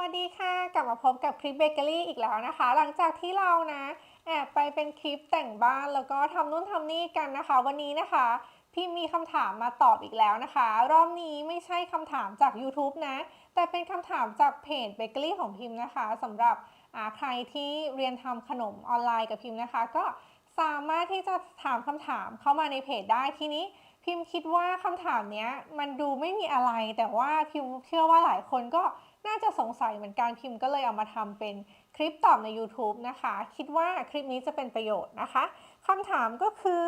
วัสดีค่ะ กลับมาพบกับคลิปเบเกอรี่อีกแล้วนะคะ หลังจากที่เรานะแอบไปเป็นคลิปแต่งบ้านแล้วก็ทำนู่นทำนี่กันนะคะ วันนี้นะคะ พี่มีคำถามมาตอบอีกแล้วนะคะ รอบนี้ไม่ใช่คำถามจาก YouTube นะ แต่เป็นคำถามจากเพจเบเกอรี่ของพิมพ์นะคะสำหรับใครที่เรียนทำขนมออนไลน์กับพิมพ์นะคะ ก็สามารถที่จะถามคำถามเข้ามาในเพจได้ทีนี้พิมพ์คิดว่าคำถามเนี้ยมันดูไม่มีอะไร แต่ว่าพิมพ์เชื่อว่าหลายคนก็ น่าจะสงสัยเหมือนกันพิมพ์ก็เลยเอามาทำเป็นคลิปตอบใน YouTube นะคะ คิดว่าคลิปนี้จะเป็นประโยชน์นะคะคำถามก็คือ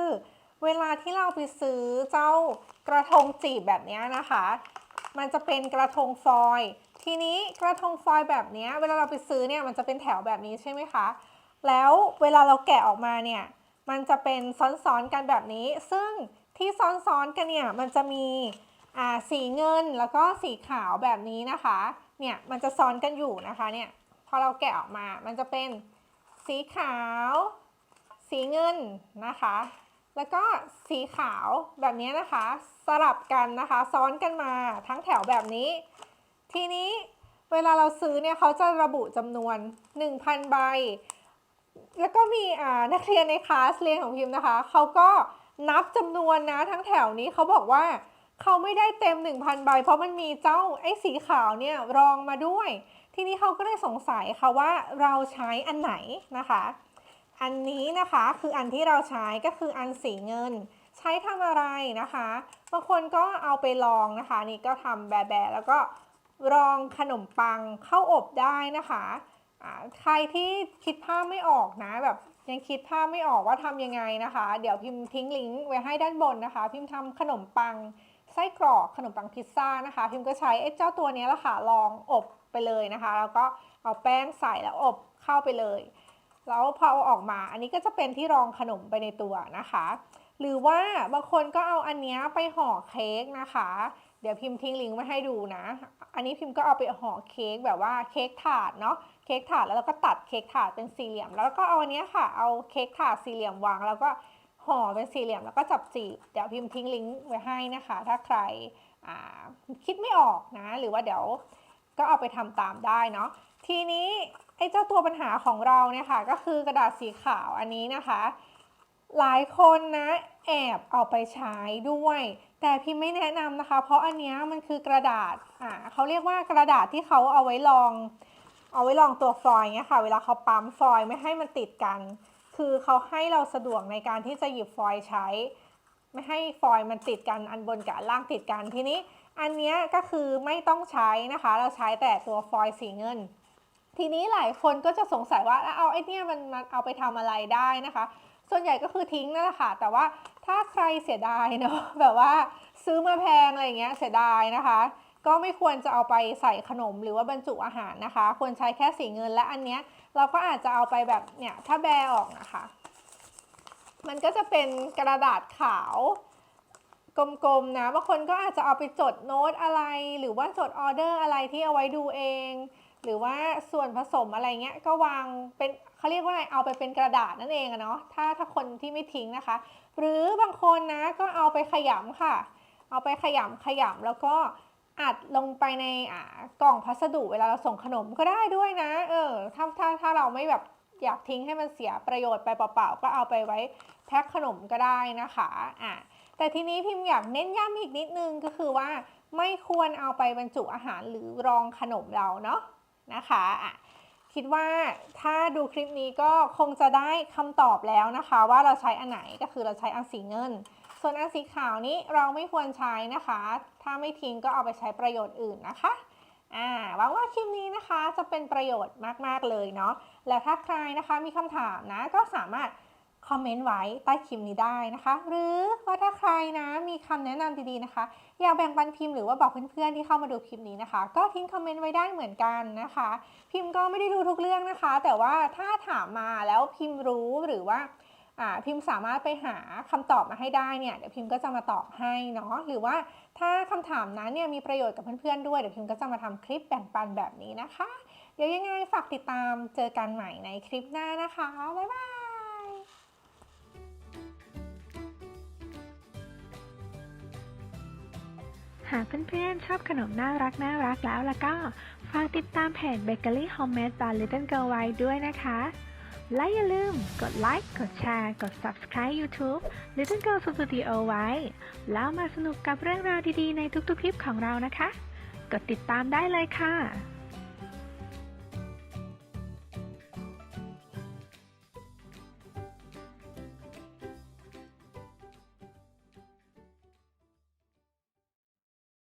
เวลาที่เราไปซื้อเจ้ากระทงจีบแบบนี้นะคะ มันจะเป็นกระทงฟอยทีนี้กระทงฟอยแบบนี้เวลาเราไปซื้อเนี่ยมันจะเป็นแถวแบบนี้ใช่ไหมคะ แล้วเวลาเราแกะออกมาเนี่ยมันจะเป็นซ้อนๆกันแบบนี้ ซึ่งที่ซ้อนๆกันเนี่ยมันจะมี สีเงินแล้วก็สีขาวแบบนี้นะคะ เนี่ยมันจะซ้อนกันอยู่นะคะเนี่ยพอเราแกะออกมา มันจะเป็นสีขาว สีเงินนะคะ แล้วก็สีขาวแบบนี้นะคะ สลับกันนะคะ ซ้อนกันมาทั้งแถวแบบนี้ ทีนี้เวลาเราซื้อเนี่ยเขาจะระบุจำนวน 1,000 ใบ แล้วก็มีนักเรียนในคลาสเรียนของพิมพ์นะคะ เขาก็นับจำนวนนะทั้งแถวนี้เขาบอกว่า เขาไม่ได้เต็ม 1,000 ใบ เพราะมันมีเจ้าไอ้สีขาวเนี่ยรองมาด้วย ทีนี้เขาก็เลยสงสัยค่ะว่าเราใช้อันไหนนะคะ อันนี้นะคะคืออันที่เราใช้ก็คืออันสีเงิน ใช้ทำอะไรนะคะบางคนก็เอาไปลองนะคะ นี่ก็ทำแบะๆแล้วก็รองขนมปังเข้าอบได้นะคะใครที่คิดภาพไม่ออกนะแบบยังคิดภาพไม่ออกว่าทำยังไงนะคะ เดี๋ยวพิมพ์ทิ้งลิงก์ไว้ให้ด้านบนนะคะ พิมพ์ทำขนมปัง ไส้กรอกขนมปังพิซซ่านะคะพิมก็ใช้ไอ้เจ้าตัวนี้แหละค่ะลองอบไปเลยนะคะ แล้วก็เอาแป้งใส่แล้วอบเข้าไปเลย แล้วพอเอาออกมาอันนี้ก็จะเป็นที่รองขนมไปในตัวนะคะ หรือว่าบางคนก็เอาอันนี้ไปห่อเค้กนะคะ เดี๋ยวพิมพ์ทิ้งลิงก์ไว้ให้ดูนะ อันนี้พิมพ์ก็เอาไปห่อเค้กแบบว่าเค้กถาดเนาะเค้กถาดแล้วเราก็ตัดเค้กถาดเป็นสี่เหลี่ยม แล้วก็เอาอันนี้ค่ะ เอาเค้กถาดสี่เหลี่ยมวางแล้วก็ ห่อเป็นสี่เหลี่ยมแล้วก็จับจีบเดี๋ยวพิมพ์ทิ้งลิงก์ไว้ให้นะคะ ถ้าใครคิดไม่ออกนะ หรือว่าเดี๋ยวก็เอาไปทำตามได้เนาะทีนี้ไอ้เจ้าตัวปัญหาของเราเนี่ยค่ะก็คือกระดาษสีขาวอันนี้นะคะ หลายคนนะแอบเอาไปใช้ด้วย แต่พี่ไม่แนะนำนะคะ เพราะอันเนี้ยมันคือกระดาษอ่าเขาเรียกว่ากระดาษที่เขาเอาไว้รอง เอาไว้รองตัวฟอยล์เงี้ยค่ะ เวลาเขาปั๊มฟอยล์ไม่ให้มันติดกัน คือเขาให้เราสะดวกในการที่จะหยิบฟอยล์ใช้ ไม่ให้ฟอยล์มันติดกันอันบนกับล่างติดกันทีนี้ อันนี้ก็คือไม่ต้องใช้นะคะ เราใช้แต่ตัวฟอยล์สีเงิน ทีนี้หลายคนก็จะสงสัยว่าแล้วเอาไอ้เนี่ยมันมันเอาไปทำอะไรได้นะคะ ส่วนใหญ่ก็คือทิ้งนั่นแหละค่ะ แต่ว่าถ้าใครเสียดายเนาะแบบว่าซื้อมาแพงอะไรอย่างเงี้ยเสียดายนะคะ ก็ไม่ควรจะเอาไปใส่ขนมหรือว่าบรรจุอาหารนะคะ ควรใช้แค่สีเงินและอันเนี้ยเราก็อาจจะเอาไปแบบเนี่ยถ้าแบออกนะคะ มันก็จะเป็นกระดาษขาวกลมๆนะบางคนก็อาจจะเอาไปจดโน้ตอะไร หรือว่าจดออเดอร์อะไรที่เอาไว้ดูเอง หรือว่าส่วนผสมอะไรเงี้ยก็วางเป็นเขาเรียกว่าอะไรเอาไปเป็นกระดาษนั่นเองอะเนาะถ้าถ้าคนที่ไม่ทิ้งนะคะ หรือบางคนนะก็เอาไปขยำค่ะ เอาไปขยำขยำแล้วก็ อัดลงไปในอ่ากล่องพัสดุเวลาเราส่งขนมก็ได้ด้วยนะ เออถ้าถ้าถ้าเราไม่แบบอยากทิ้งให้มันเสียประโยชน์ไปเปล่าๆ ก็เอาไปไว้แพ็คขนมก็ได้นะคะอะแต่ทีนี้พิมพ์อยากเน้นย้ำอีกนิดนึงก็คือว่าไม่ควรเอาไปบรรจุอาหารหรือรองขนมเราเนาะนะคะอะคิดว่าถ้าดูคลิปนี้ก็คงจะได้คำตอบแล้วนะคะ ว่าเราใช้อันไหนก็คือเราใช้อันสีเงิน ส่วนอันสีขาวนี้เราไม่ควรใช้นะคะ ถ้าไม่ทิ้งก็เอาไปใช้ประโยชน์อื่นนะคะอ่าหวังว่าคลิปนี้นะคะจะเป็นประโยชน์มากๆเลยเนาะ แล้วถ้าใครนะคะมีคำถามนะก็สามารถคอมเมนต์ไว้ใต้คลิปนี้ได้นะคะ หรือว่าถ้าใครนะมีคำแนะนำดีๆนะคะ อยากแบ่งปันพิมพ์หรือว่าบอกเพื่อนๆที่เข้ามาดูคลิปนี้นะคะ ก็ทิ้งคอมเมนต์ไว้ได้เหมือนกันนะคะ พิมพ์ก็ไม่ได้ดูทุกเรื่องนะคะ แต่ว่าถ้าถามมาแล้วพิมพ์รู้หรือว่า พิมพ์สามารถไปหาคำตอบมาให้ได้เนี่ยเดี๋ยวพิมพ์ก็จะมาตอบให้เนาะหรือว่าถ้าคำถามนั้นเนี่ยมีประโยชน์กับเพื่อนๆด้วยเดี๋ยวพิมพ์ก็จะมาทำคลิปแบ่งปันแบบนี้นะคะ เดี๋ยวยังไงฝากติดตามเจอกันใหม่ในคลิปหน้านะคะ บ๊ายบายหากเพื่อนๆชอบขนมน่ารักน่ารักแล้วแล้วก็ฝากติดตามเพจ Bakery Homemade by Little Girl ไว้ด้วยนะคะ และอย่าลืมกดไลค์ กดแชร์ กด Subscribe YouTube Little Girl Studio ไว้ แล้วมาสนุกกับเรื่องราวดีๆ ในทุกๆ คลิปของเรานะคะ กดติดตามได้เลยค่ะ